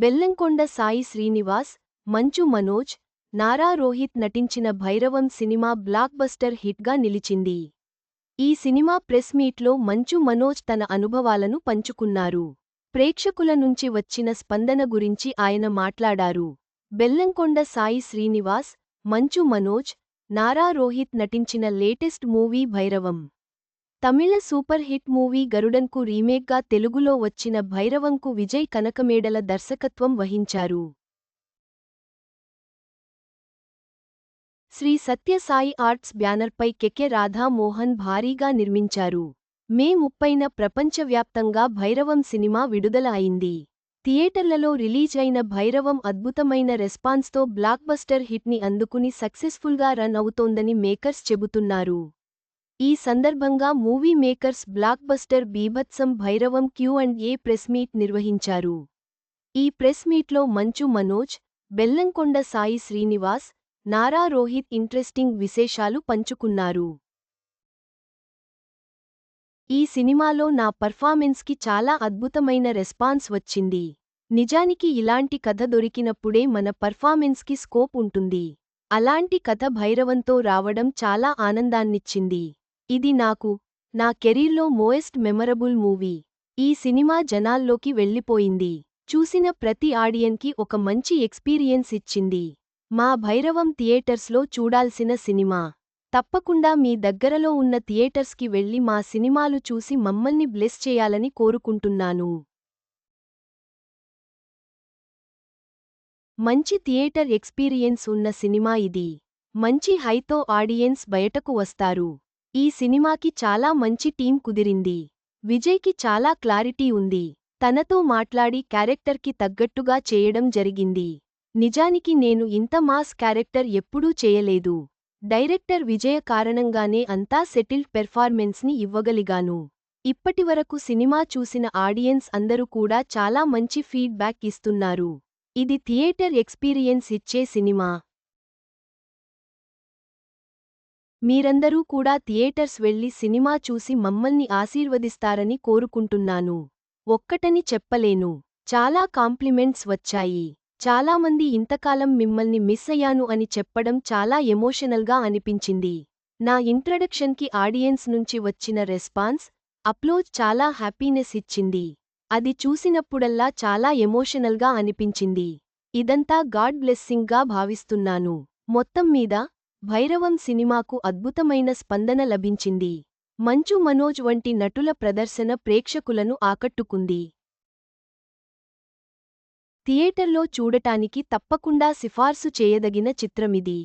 బెల్లంకొండ సాయి శ్రీనివాస్ మంచు మనోజ్ నారా రోహిత్ నటించిన Bhairavam cinema blockbuster హిట్గా నిలిచింది. ఈ సినిమా ప్రెస్ మీట్లో మంచు మనోజ్ తన అనుభవాలను పంచుకున్నారు. ప్రేక్షకుల నుంచి వచ్చిన స్పందన గురించి ఆయన మాట్లాడారు. బెల్లంకొండ సాయి శ్రీనివాస్ మంచు మనోజ్ నారా రోహిత్ నటించిన లేటెస్ట్ మూవీ భైరవం. తమిళ సూపర్ హిట్ మూవీ గరుడన్కు రీమేక్గా తెలుగులో వచ్చిన భైరవంకు విజయ్ కనకమేడల దర్శకత్వం వహించారు. శ్రీ సత్యసాయి ఆర్ట్స్ బ్యానర్పై కెకె రాధా మోహన్ భారీగా నిర్మించారు. మే ముప్పైన ప్రపంచవ్యాప్తంగా భైరవం సినిమా విడుదల అయింది థియేటర్లలో రిలీజ్ అయిన భైరవం అద్భుతమైన రెస్పాన్స్తో బ్లాక్బస్టర్ హిట్ని అందుకుని సక్సెస్ఫుల్గా రన్ అవుతోందని మేకర్స్ చెబుతున్నారు. ఈ సందర్భంగా మూవీ మేకర్స్ బ్లాక్ బస్టర్ బీభత్సం Bhairavam Q and A press meet నిర్వహించారు. ఈ ప్రెస్ మీట్లో మంచు మనోజ్ బెల్లంకొండ సాయి శ్రీనివాస్ నారా రోహిత్ ఇంట్రెస్టింగ్ విశేషాలు పంచుకున్నారు. ఈ సినిమాలో నా పర్ఫార్మెన్స్కి చాలా అద్భుతమైన రెస్పాన్స్ వచ్చింది. నిజానికి ఇలాంటి కథ దొరికినప్పుడే మన పర్ఫార్మెన్స్కి స్కోప్ ఉంటుంది. అలాంటి కథ భైరవంతో రావడం చాలా ఆనందాన్నిచ్చింది. ఇది నాకు నా కెరీర్లో మోయెస్ట్ మెమరబుల్ మూవీ. ఈ సినిమా జనాల్లోకి వెళ్ళిపోయింది. చూసిన ప్రతి ఆడియన్కి ఒక మంచి ఎక్స్పీరియన్స్ ఇచ్చింది. మా భైరవం థియేటర్స్లో చూడాల్సిన సినిమా. తప్పకుండా మీ దగ్గరలో ఉన్న థియేటర్స్కి వెళ్ళి మా సినిమాలు చూసి మమ్మల్ని బ్లెస్ చేయాలని కోరుకుంటున్నాను. మంచి థియేటర్ ఎక్స్పీరియన్స్ ఉన్న సినిమా ఇది. మంచి హైతో ఆడియన్స్ బయటకు వస్తారు. ఈ సినిమాకి చాలా మంచి టీం కుదిరింది. విజయ్కి చాలా క్లారిటీ ఉంది. తనతో మాట్లాడి క్యారెక్టర్కి తగ్గట్టుగా చేయడం జరిగింది. నిజానికి నేను ఇంత మాస్ క్యారెక్టర్ ఎప్పుడూ చేయలేదు. డైరెక్టర్ విజయ కారణంగానే అంతా సెటిల్డ్ పెర్ఫార్మెన్స్ని ఇవ్వగలిగాను. ఇప్పటివరకు సినిమా చూసిన ఆడియన్స్ అందరూ కూడా చాలా మంచి ఫీడ్బ్యాక్ ఇస్తున్నారు. ఇది థియేటర్ ఎక్స్పీరియన్స్ ఇచ్చే సినిమా. మీరందరూ కూడా థియేటర్స్ వెళ్ళి సినిమా చూసి మమ్మల్ని ఆశీర్వదిస్తారని కోరుకుంటున్నాను. ఒక్కటని చెప్పలేను. చాలా కాంప్లిమెంట్స్ వచ్చాయి. చాలామంది ఇంతకాలం మిమ్మల్ని మిస్ అయ్యాను అని చెప్పడం చాలా ఎమోషనల్గా అనిపించింది. నా ఇంట్రడక్షన్కి ఆడియన్స్ నుంచి వచ్చిన రెస్పాన్స్ అప్లోజ్ చాలా హ్యాపీనెస్ ఇచ్చింది. అది చూసినప్పుడల్లా చాలా ఎమోషనల్గా అనిపించింది. ఇదంతా గాడ్ బ్లెస్సింగ్గా భావిస్తున్నాను. మొత్తం మీద భైరవం సినిమాకు అద్భుతమైన స్పందన లభించింది. మంచు మనోజ్ వంటి నటుల ప్రదర్శన ప్రేక్షకులను ఆకట్టుకుంది. థియేటర్లో చూడటానికి తప్పకుండా సిఫార్సు చేయదగిన చిత్రమిది.